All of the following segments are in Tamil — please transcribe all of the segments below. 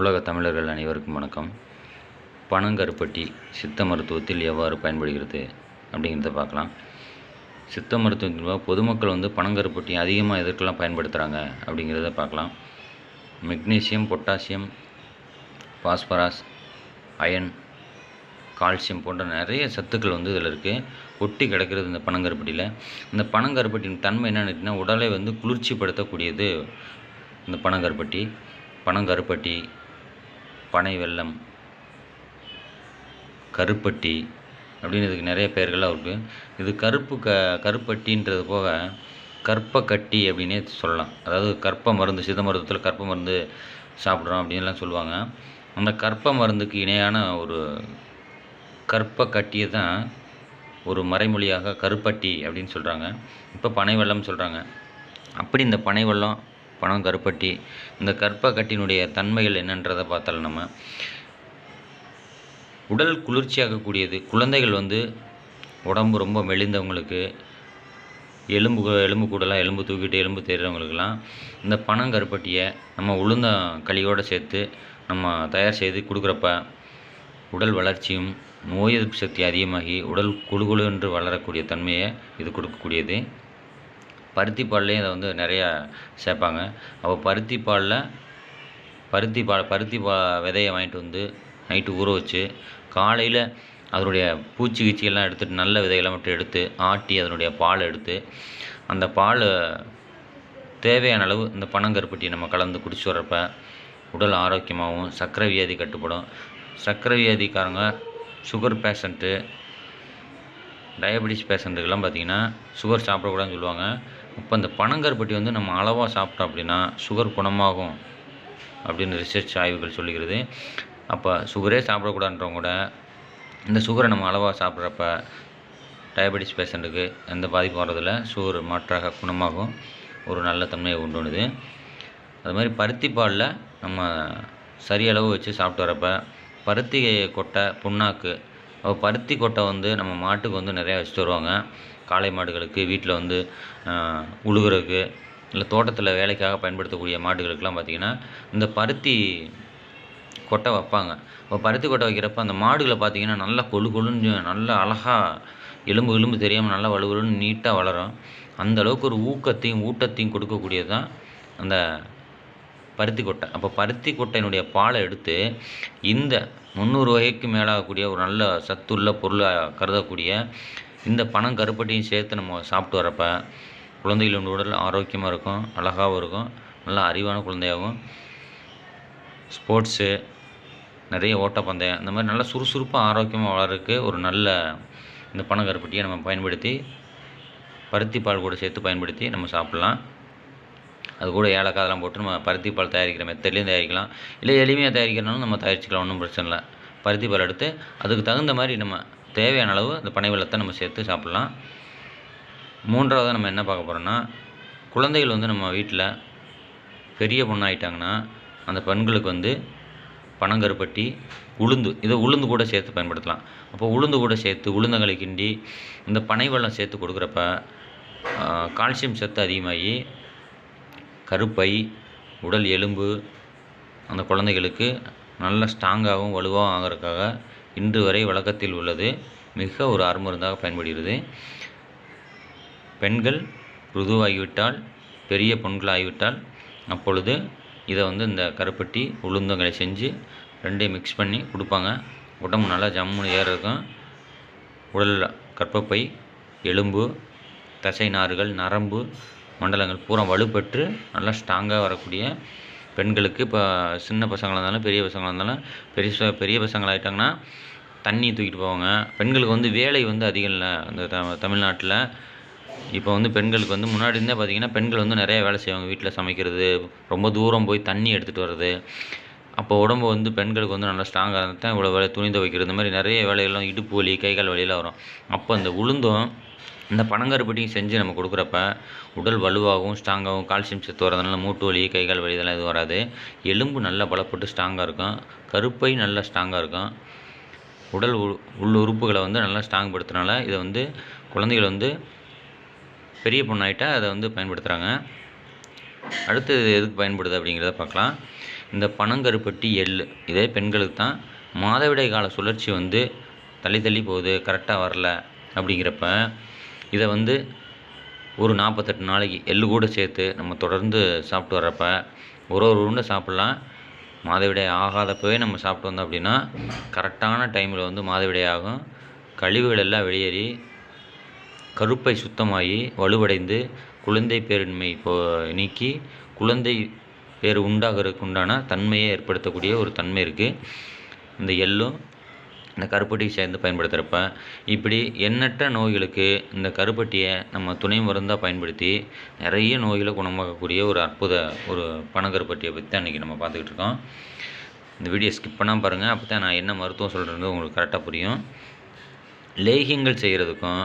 உலக தமிழர்கள் அனைவருக்கும் வணக்கம். பனங்கருப்பட்டி சித்த மருத்துவத்தில் எவ்வாறு பயன்படுகிறது அப்படிங்கிறத பார்க்கலாம். சித்த மருத்துவத்தின் பொதுமக்கள் வந்து பனங்கருப்பட்டி அதிகமாக எதற்கெல்லாம் பயன்படுத்துகிறாங்க அப்படிங்கிறத பார்க்கலாம். Magnesium potassium phosphorus iron calcium போன்ற நிறைய சத்துக்கள் வந்து இதில் இருக்குது ஒட்டி கிடக்கிறது இந்த பனங்கருப்பட்டியில் இந்த பனங்கருப்பட்டியின் தன்மை என்னென்னு கேட்டிங்கன்னா உடலை வந்து குளிர்ச்சிப்படுத்தக்கூடியது இந்த பனங்கருப்பட்டி பனங்கருப்பட்டி பனை வெள்ளம் கருப்பட்டி அப்படின்னு இதுக்கு நிறைய பெயர்கள்லாம் இருக்குது இது கருப்பு க கருப்பட்டின்றது போக கற்பக்கட்டி அப்படின்னே சொல்லலாம். அதாவது கற்ப மருந்து சித்த மருத்துவத்தில் கற்ப மருந்து சாப்பிட்றோம் அப்படின்லாம் சொல்லுவாங்க. அந்த கற்ப மருந்துக்கு இணையான ஒரு கற்ப கட்டியை தான் ஒரு மறைமொழியாக கருப்பட்டி அப்படின்னு சொல்கிறாங்க இப்போ பனை வெல்லம் சொல்கிறாங்க அப்படி இந்த பனைவெல்லம் பணம் கருப்பட்டி இந்த கற்பக்கட்டினுடைய தன்மைகள் என்னன்றதை பார்த்தாலும் நம்ம உடல் குளிர்ச்சியாகக்கூடியது. குழந்தைகள் வந்து உடம்பு ரொம்ப மெலிந்தவங்களுக்கு எலும்பு எலும்பு கூடலாம் எலும்பு தூக்கிட்டு எலும்பு தெரிகிறவங்களுக்கெல்லாம் இந்த பனங்கருப்பட்டியை நம்ம உளுந்த களியோடு சேர்த்து நம்ம தயார் செய்து கொடுக்குறப்ப உடல் வளர்ச்சியும் நோய் எதிர்ப்பு சக்தி அதிகமாகி உடல் குழுகுழு என்று வளரக்கூடிய தன்மையை இது கொடுக்கக்கூடியது. பருத்தி பால்லையும் இதை வந்து நிறையா சேர்ப்பாங்க. அப்போ பருத்தி பாலில் பருத்தி பால் பருத்தி பா விதையை வாங்கிட்டு வந்து நைட்டு ஊற வச்சு காலையில் அதனுடைய பூச்சி கீச்சியெல்லாம் எடுத்துட்டு நல்ல விதையெல்லாம் மட்டும் எடுத்து ஆட்டி அதனுடைய பாலை எடுத்து அந்த பால் தேவையான அளவு இந்த பனங்கருப்பட்டியை நம்ம கலந்து குடிச்சு வர்றப்ப உடல் ஆரோக்கியமாகவும் சர்க்கரை வியாதி கட்டுப்படும். சர்க்கரை வியாதிக்காரங்க சுகர் பேஷண்ட்டு டயபெட்டிஸ் பேஷண்ட்டுக்கெல்லாம் பார்த்திங்கன்னா சுகர் சாப்பிடக்கூடாதுன்னு சொல்லுவாங்க. இப்போ இந்த பனங்கருப்பட்டி வந்து நம்ம அளவாக சாப்பிட்டோம் அப்படின்னா சுகர் குணமாகும் அப்படின்னு ரிசர்ச் ஆய்வுகள் சொல்லுகிறது. அப்போ சுகரே சாப்பிடக்கூடாதுன்றவங்க கூட இந்த சுகரை நம்ம அளவாக சாப்பிட்றப்ப டயபெட்டிஸ் பேஷண்ட்டுக்கு எந்த பாதிப்பும் வர்றதில்ல. சுகர் மாற்றாக குணமாகும். ஒரு நல்ல தன்மையை உண்டு அது மாதிரி பருத்தி பாலில் நம்ம சரியளவு வச்சு சாப்பிட்டு வரப்ப பருத்தி கொட்டை புண்ணாக்கு அப்போ பருத்தி கொட்டை வந்து நம்ம மாட்டுக்கு வந்து நிறையா வச்சுட்டு வருவாங்க. காளை மாடுகளுக்கு வீட்டில் வந்து உழுகுறதுக்கு இல்லை தோட்டத்தில் வேலைக்காக பயன்படுத்தக்கூடிய மாடுகளுக்கெல்லாம் பார்த்திங்கன்னா இந்த பருத்தி கொட்டை வைப்பாங்க. இப்போ பருத்தி கொட்டை வைக்கிறப்ப அந்த மாடுகளை பார்த்திங்கன்னா நல்லா கொழு கொழுன்னு நல்லா அழகாக எலும்பு எலும்பு தெரியாமல் நல்லா வலுவலுன்னு நீட்டாக வளரும். அந்த அளவுக்கு ஒரு ஊக்கத்தையும் ஊட்டத்தையும் கொடுக்கக்கூடியது தான் அந்த பருத்தி கொட்டை. அப்போ பருத்தி கொட்டையினுடைய பாலை எடுத்து இந்த முந்நூறு வகைக்கு மேலாகக்கூடிய ஒரு நல்ல சத்துள்ள பொருளாக கருதக்கூடிய இந்த பணம் கருப்பட்டியும் சேர்த்து நம்ம சாப்பிட்டு வரப்ப குழந்தைகளோட உடல் ஆரோக்கியமாக இருக்கும் அழகாகவும் இருக்கும் நல்லா அறிவான குழந்தையாகவும். ஸ்போர்ட்ஸு நிறைய ஓட்டப்பந்தயம் இந்த மாதிரி நல்லா சுறுசுறுப்பாக ஆரோக்கியமாக வளர்றதுக்கு ஒரு நல்ல இந்த பனங்கருப்பட்டியை நம்ம பயன்படுத்தி பருத்தி பால் கூட சேர்த்து பயன்படுத்தி நம்ம சாப்பிட்லாம். அது கூட ஏலக்காய் அதெல்லாம் போட்டு நம்ம பருத்தி பால் தயாரிக்கிற மெத்தட்லேயும் தயாரிக்கலாம். இல்லை எளிமையாக தயாரிக்கிறனாலும் நம்ம தயாரிச்சிக்கலாம் ஒன்றும் பிரச்சனை இல்லை. பருத்தி பால் எடுத்து அதுக்கு தகுந்த மாதிரி நம்ம தேவையான அளவு அந்த பனை வெள்ளத்தை நம்ம சேர்த்து சாப்பிட்லாம். மூன்றாவது நம்ம என்ன பார்க்க போகிறோன்னா குழந்தைகள் வந்து நம்ம வீட்டில் பெரிய பொண்ணாகிட்டாங்கன்னா அந்த பெண்களுக்கு வந்து பனங்கருப்பட்டி உளுந்து இதை உளுந்து கூட சேர்த்து பயன்படுத்தலாம். அப்போ உளுந்து கூட சேர்த்து உளுந்தங்களை கிண்டி இந்த பனை வெள்ளம் சேர்த்து கொடுக்குறப்ப கால்சியம் சத்து அதிகமாகி கருப்பை உடல் எலும்பு அந்த குழந்தைகளுக்கு நல்ல ஸ்ட்ராங்காகவும் வலுவாகவும் ஆகிறதுக்காக இன்று வரை வழக்கத்தில் உள்ளது. மிக ஒரு அருமருந்தாக பயன்படுகிறது. பெண்கள் ருதுவாகிவிட்டால் பெரிய பொண்கள் ஆகிவிட்டால் அப்பொழுது இதை வந்து இந்த கருப்பட்டி உளுந்தங்களை செஞ்சு ரெண்டையும் மிக்ஸ் பண்ணி கொடுப்பாங்க. உடம்பு நல்லா ஜம்முன்னு ஏற இருக்கும் உடல் கற்பப்பை எலும்பு தசை நார்கள் நரம்பு மண்டலங்கள் பூரா வலுப்பெற்று நல்லா ஸ்ட்ராங்காக வரக்கூடிய பெண்களுக்கு இப்போ சின்ன பசங்களாக இருந்தாலும் பெரிய பசங்களாக இருந்தாலும் பெரிய பெரிய பசங்களாகிட்டாங்கன்னா தண்ணி தூக்கிட்டு போவாங்க. பெண்களுக்கு வந்து வேலை வந்து அதிகம் இல்லை. அந்த த தமிழ்நாட்டில் இப்போ வந்து பெண்களுக்கு வந்து முன்னாடி இருந்தே பார்த்திங்கன்னா பெண்கள் வந்து நிறைய வேலை செய்வாங்க. வீட்டில் சமைக்கிறது ரொம்ப தூரம் போய் தண்ணி எடுத்துகிட்டு வர்றது. அப்போ உடம்பு வந்து பெண்களுக்கு வந்து நல்லா ஸ்ட்ராங்காக இருந்தால் தான் இவ்வளோ வேலை துணி துவைக்கிறது இந்த மாதிரி நிறைய வேலைகள்லாம் இடுப்பு வலி கை கால் வலியெல்லாம் வரும். அப்போ அந்த உளுந்தும் இந்த பனங்கருப்பட்டியும் செஞ்சு நம்ம கொடுக்குறப்ப உடல் வலுவாகவும் ஸ்ட்ராங்காகவும் கால்சியம் சத்து வரதுனால மூட்டு வலி கை கால் வலி இதெல்லாம் எதுவும் வராது. எலும்பு நல்லா பலப்பட்டு ஸ்ட்ராங்காக இருக்கும். கருப்பை நல்லா ஸ்ட்ராங்காக இருக்கும். உடல் உள் உறுப்புகளை வந்து நல்லா ஸ்ட்ராங் படுத்துறனால இதை வந்து குழந்தைகள் வந்து பெரிய பொண்ணாயிட்டால் அதை வந்து பயன்படுத்துகிறாங்க அடுத்து எதுக்கு பயன்படுது அப்படிங்கிறத பார்க்கலாம். இந்த பனங்கருப்பட்டி எள் இதே பெண்களுக்கு தான் மாதவிடாய் கால சுழற்சி வந்து தள்ளி தள்ளி போகுது கரெக்டாக வரல அப்படிங்கிறப்ப இதை வந்து ஒரு நாற்பத்தெட்டு நாளைக்கு எள்ளு கூட சேர்த்து நம்ம தொடர்ந்து சாப்பிட்டு வர்றப்ப ஒரு ஒரு உருண்டை சாப்பிட்லாம். மாதவிடாய் ஆகாதப்பவே நம்ம சாப்பிட்டு வந்தோம் அப்படின்னா கரெக்டான டைமில் வந்து மாதவிடாய் ஆகும். கழிவுகள் எல்லாம் வெளியேறி கருப்பை சுத்தமாகி வலுவடைந்து குழந்தை பேரின்மை இப்போ நீக்கி குழந்தை பேர் உண்டாகிறதுக்கு உண்டான தன்மையை ஏற்படுத்தக்கூடிய ஒரு தன்மை இருக்குது இந்த எள்ளும் இந்த கருப்பட்டியை சேர்ந்து பயன்படுத்துகிறப்ப இப்படி எண்ணற்ற நோய்களுக்கு இந்த கருப்பட்டியை நம்ம துணை மருந்தாக பயன்படுத்தி நிறைய நோய்களை குணமாக்கக்கூடிய ஒரு அற்புத ஒரு பனங்கருப்பட்டியை பற்றி தான் இன்றைக்கி நம்ம பார்த்துக்கிட்டு இருக்கோம். இந்த வீடியோ ஸ்கிப் பண்ணாமல் பாருங்கள் அப்போ தான் நான் என்ன மருத்துவம் சொல்கிறது உங்களுக்கு கரெக்டாக புரியும். லேகியங்கள் செய்கிறதுக்கும்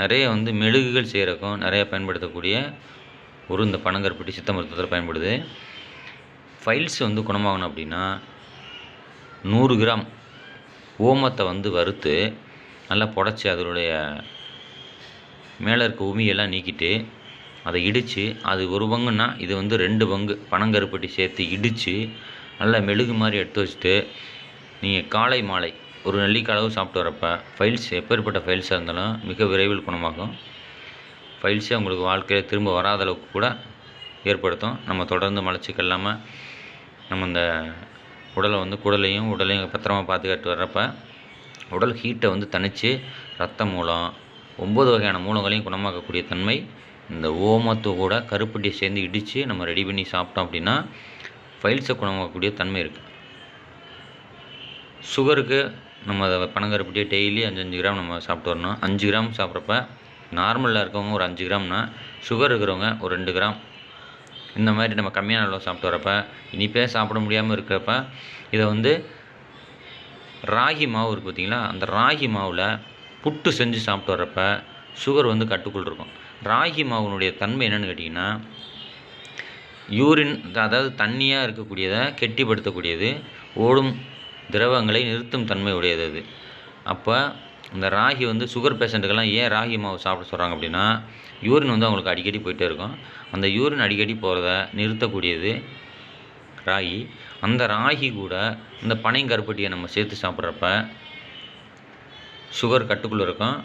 நிறைய வந்து மெழுகுகள் செய்கிறதுக்கும் நிறைய பயன்படுத்தக்கூடிய ஒரு இந்த பனங்கருப்பட்டி சித்த மருத்துவத்தில் பயன்படுது. ஃபைல்ஸ் வந்து குணமாகணும் அப்படின்னா நூறு கிராம் ஓமத்தை வந்து வறுத்து நல்லா புடச்சி அதனுடைய மேலே இருக்க உமியெல்லாம் நீக்கிட்டு அதை இடித்து அது ஒரு பங்குன்னா இது வந்து ரெண்டு பங்கு பனங்கருப்பட்டி சேர்த்து இடித்து நல்லா மெழுகு மாதிரி எடுத்து வச்சுட்டு நீங்கள் காலை மாலை ஒரு நெல்லிக்காய் அளவு சாப்பிட்டு வரப்போ ஃபைல்ஸ் எப்பேற்பட்ட ஃபைல்ஸாக இருந்தாலும் மிக விரைவில் குணமாகும். ஃபைல்ஸே உங்களுக்கு வாழ்க்கையில் திரும்ப வராத அளவுக்கு கூட ஏற்படுத்தும். நம்ம தொடர்ந்து மலச்சிக்கல் நம்ம இந்த உடலை வந்து குடலையும் உடலையும் பத்திரமா பாதுகாத்து வர்றப்ப உடல் ஹீட்டை வந்து தணித்து ரத்தம் மூலம் ஒம்பது வகையான மூலங்களையும் குணமாக்கக்கூடிய தன்மை இந்த ஓமத்து கூட கருப்பட்டியை சேர்ந்து இடித்து நம்ம ரெடி பண்ணி சாப்பிட்டோம் அப்படின்னா ஃபைல்ஸை குணமாக்கக்கூடிய தன்மை இருக்குது சுகருக்கு நம்ம அதை பனங்கருப்பட்டியை டெய்லி அஞ்சு அஞ்சு கிராம் நம்ம சாப்பிட்டு வரணும். அஞ்சு கிராம் சாப்பிட்றப்ப நார்மலில் இருக்கவங்க ஒரு அஞ்சு கிராம்னா சுகர் இருக்கிறவங்க ஒரு ரெண்டு கிராம் இந்த மாதிரி நம்ம கம்மியான அளவு சாப்பிட்டு வரப்ப இனிப்பே சாப்பிட முடியாமல் இருக்கிறப்ப இதை வந்து ராகி மாவு இருக்குது பார்த்தீங்களா அந்த ராகி மாவில் புட்டு செஞ்சு சாப்பிட்டு வரப்ப சுகர் வந்து கட்டுக்குள் இருக்கும். ராகி மாவுனுடைய தன்மை என்னென்னு கேட்டிங்கன்னா யூரின் அதாவது தண்ணியாக இருக்கக்கூடியதை கெட்டிப்படுத்தக்கூடியது ஓடும் திரவங்களை நிறுத்தும் தன்மை உடையது அது. அப்போ இந்த ராகி வந்து சுகர் பேஷண்ட்டுக்கெல்லாம் ஏன் ராகி மாவு சாப்பிட சொல்கிறாங்க அப்படின்னா யூரின் வந்து அவங்களுக்கு அடிக்கடி போயிட்டே இருக்கும். அந்த யூரின் அடிக்கடி போகிறத நிறுத்தக்கூடியது ராகி. அந்த ராகி கூட இந்த பனைங்கருப்பட்டியை நம்ம சேர்த்து சாப்பிட்றப்ப சுகர் கட்டுக்குள்ளே இருக்கும்.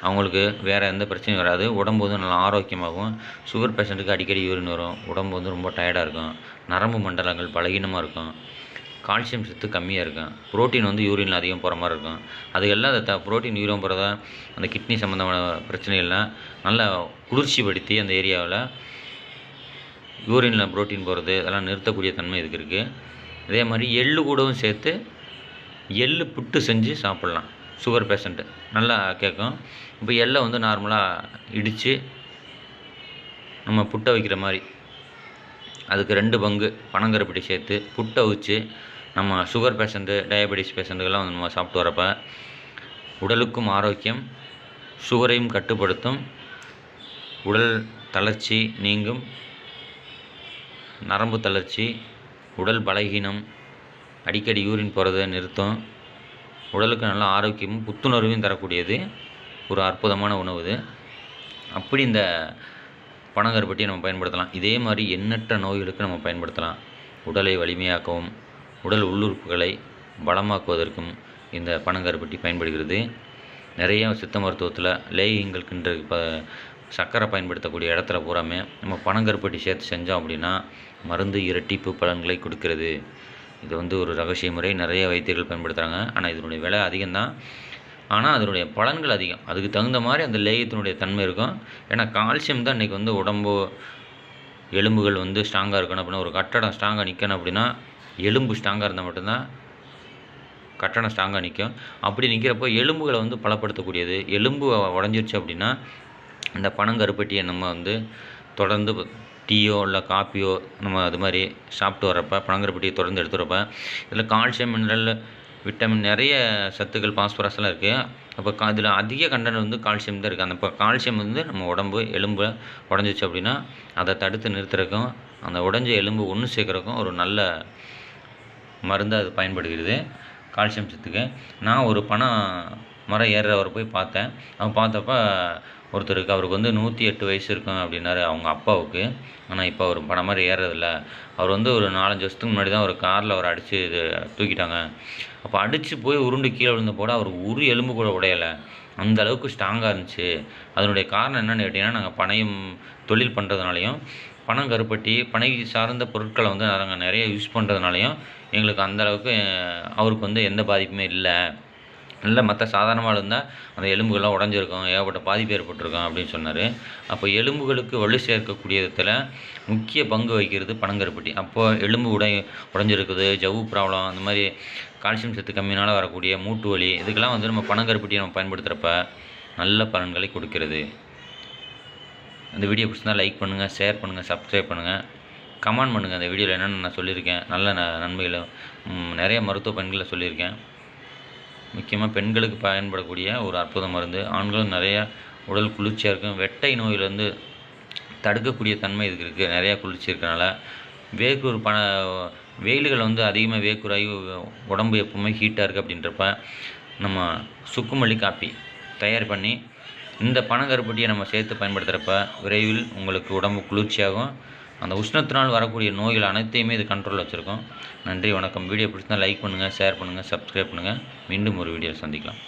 அவங்களுக்கு வேறு எந்த பிரச்சனையும் வராது. உடம்பு வந்து நல்லா ஆரோக்கியமாகும். சுகர் பேஷண்ட்டுக்கு அடிக்கடி யூரின் வரும். உடம்பு வந்து ரொம்ப டயர்டாக இருக்கும். நரம்பு மண்டலங்கள் பலகீனமாக இருக்கும். கால்சியம் சத்து கம்மியாக இருக்கும். புரோட்டீன் வந்து யூரினில் அதிகம் போகிற மாதிரி இருக்கும். அது எல்லாம் த புரோட்டீன் யூரின் போகிறதா அந்த கிட்னி சம்மந்தமான பிரச்சனைகள்லாம் நல்லா குளிர்ச்சிப்படுத்தி அந்த ஏரியாவில் யூரினில் புரோட்டீன் போகிறது அதெல்லாம் நிறுத்தக்கூடிய தன்மை இதுக்கு இருக்குது அதே மாதிரி எள்ளு கூடவும் சேர்த்து எள்ளு புட்டு செஞ்சு சாப்பிட்லாம். சுகர் பேஷண்ட்டு நல்லா கேட்கும். இப்போ எள்ளை வந்து நார்மலாக இடித்து நம்ம புட்டை வைக்கிற மாதிரி. அதுக்கு ரெண்டு பங்கு. பனங்கருப்பட்டி சேர்த்து புட்டை வச்சு நம்ம சுகர் பேஷண்ட்டு டயபெட்டிஸ் பேஷண்ட்டுக்கெல்லாம் நம்ம சாப்பிட்டு வரப்ப உடலுக்கும் ஆரோக்கியம் சுகரையும் கட்டுப்படுத்தும் உடல் தளர்ச்சி நீங்கும் நரம்பு தளர்ச்சி உடல் பலகீனம் அடிக்கடி யூரின் போகிறத நிறுத்தும். உடலுக்கு நல்ல ஆரோக்கியமும் புத்துணர்வையும் தரக்கூடியது. ஒரு அற்புதமான உணவு இது. அப்படி இந்த பனங்கருப்பட்டியை நம்ம பயன்படுத்தலாம். இதே மாதிரி எண்ணற்ற நோய்களுக்கு நம்ம பயன்படுத்தலாம். உடலை வலிமையாக்கவும் உடல் உள்ளுறுப்புகளை பலமாக்குவதற்கும் இந்த பனங்கருப்பட்டி பயன்படுகிறது. நிறைய சித்த மருத்துவத்தில் லேகிங்களுக்குன்ற இப்போ சர்க்கரை பயன்படுத்தக்கூடிய இடத்துல பூராமே நம்ம பனங்கருப்பட்டி சேர்த்து செஞ்சோம் அப்படின்னா மருந்து இரட்டிப்பு பலன்களை கொடுக்கிறது. இது வந்து ஒரு ரகசிய முறை. நிறைய வைத்தியர்கள் பயன்படுத்துகிறாங்க ஆனால் இதனுடைய விலை அதிகம்தான். ஆனால் அதனுடைய பலன்கள் அதிகம். அதுக்கு தகுந்த மாதிரி அந்த லேயத்தினுடைய தன்மை இருக்கும். ஏன்னா கால்சியம் தான் இன்றைக்கி வந்து உடம்பு எலும்புகள் வந்து ஸ்ட்ராங்காக இருக்கணும் அப்படின்னா ஒரு கட்டடம் ஸ்ட்ராங்காக நிற்கணும் அப்படின்னா எலும்பு ஸ்ட்ராங்காக இருந்தால் மட்டும்தான் கட்டணம் ஸ்ட்ராங்காக நிற்கும். அப்படி நிற்கிறப்போ எலும்புகளை வந்து பலப்படுத்தக்கூடியது. எலும்பு உடஞ்சிருச்சு அப்படின்னா இந்த பனங்கருப்பட்டியை நம்ம வந்து தொடர்ந்து டீயோ இல்லை காப்பியோ நம்ம அது மாதிரி சாப்பிட்டு வரப்போ பனங்கருப்பட்டியை தொடர்ந்து எடுத்து இதில் கால்சியம் மினரல் விட்டமின் நிறைய சத்துக்கள் பாஸ்பரஸ்லாம் இருக்குது அப்போ கா இதில் அதிக கண்டனம் வந்து கால்சியம் தான் இருக்குது அந்த இப்போ கால்சியம் வந்து நம்ம உடம்பு எலும்பு உடஞ்சிச்சு அப்படின்னா அதை தடுத்து நிறுத்துறக்கும் அந்த உடஞ்ச எலும்பு ஒன்று சேர்க்குறதுக்கும் ஒரு நல்ல மருந்தாக அது பயன்படுகிறது. கால்சியம் சத்துக்கு. நான் ஒரு பணம் மரம் ஏறுறவரை போய் பார்த்தேன். அவன் பார்த்தப்ப ஒருத்தருக்கு அவருக்கு வந்து நூற்றி எட்டு வயசு இருக்கும் அப்படின்னாரு அவங்க அப்பாவுக்கு. ஆனால் இப்போ அவர் பணம் மாதிரி ஏறுறதில்ல. அவர் வந்து ஒரு நாலஞ்சு வருஷத்துக்கு முன்னாடி தான் ஒரு காரில் அவர் அடித்து இது தூக்கிட்டாங்க. அப்போ அடித்து போய் உருண்டு கீழே விழுந்த போட அவர் ஒரு எலும்பு கூட உடையலை. அந்த அளவுக்கு ஸ்ட்ராங்காக இருந்துச்சு. அதனுடைய காரணம் என்னென்னு கேட்டிங்கன்னா நாங்கள் பணையும் தொழில் பண்ணுறதுனாலையும் பணம் கருப்பட்டி பனை சார்ந்த பொருட்களை வந்து நாங்கள் நிறைய யூஸ் பண்ணுறதுனாலையும் எங்களுக்கு அந்தளவுக்கு அவருக்கு வந்து எந்த பாதிப்புமே இல்லை. இல்லை மற்ற சாதாரணமாக இருந்தால் அந்த எலும்புகள்லாம் உடஞ்சிருக்கும் ஏகப்பட்ட பாதிப்பு ஏற்பட்டிருக்கும் அப்படின்னு சொன்னார். அப்போ எலும்புகளுக்கு வலு சேர்க்கக்கூடியதில் முக்கிய பங்கு வகிக்கிறது பனங்கருப்பட்டி. அப்போது எலும்பு உடை உடஞ்சிருக்குது ஜவ்வு ப்ராப்ளம் அந்த மாதிரி கால்சியம் சத்து கம்மியினால் வரக்கூடிய மூட்டு வலி இதுக்கெல்லாம் வந்து நம்ம பனங்கருப்பட்டியை நம்ம பயன்படுத்துகிறப்ப நல்ல பலன்களை கொடுக்கிறது. அந்த வீடியோ பிடிச்சிருந்தால் லைக் பண்ணுங்கள் ஷேர் பண்ணுங்கள் சப்ஸ்கிரைப் பண்ணுங்கள் கமெண்ட் பண்ணுங்கள் அந்த வீடியோவில் என்னென்ன நான் சொல்லியிருக்கேன். நல்ல ந நன்மைகளை நிறைய மருத்துவ பயன்களை சொல்லியிருக்கேன். முக்கியமாக பெண்களுக்கு பயன்படக்கூடிய ஒரு அற்புத மருந்து. ஆண்களும் நிறையா உடல் குளிர்ச்சியாக இருக்கும். வெட்டை நோயிலேருந்து தடுக்கக்கூடிய தன்மை இதுக்கு இருக்குது நிறையா குளிர்ச்சி இருக்கனால. வேக்கூர் பண வெயில்கள் வந்து அதிகமாக வேக்கூராகி உடம்பு எப்பவுமே ஹீட்டாக இருக்குது அப்படின்றப்ப நம்ம சுக்குமல்லி காப்பி தயார் பண்ணி இந்த பனங்கருப்பட்டியை நம்ம சேர்த்து பயன்படுத்துகிறப்ப விரைவில் உங்களுக்கு உடம்பு குளிர்ச்சியாகும். அந்த உஷ்ணத்தினால் வரக்கூடிய நோய்கள் அனைத்தையுமே இது கண்ட்ரோல் வச்சுருக்கோம். நன்றி வணக்கம். வீடியோ பிடிச்சிருந்தால் லைக் பண்ணுங்கள் ஷேர் பண்ணுங்கள் சப்ஸ்கிரைப் பண்ணுங்கள் மீண்டும் ஒரு வீடியோ சந்திக்கலாம்.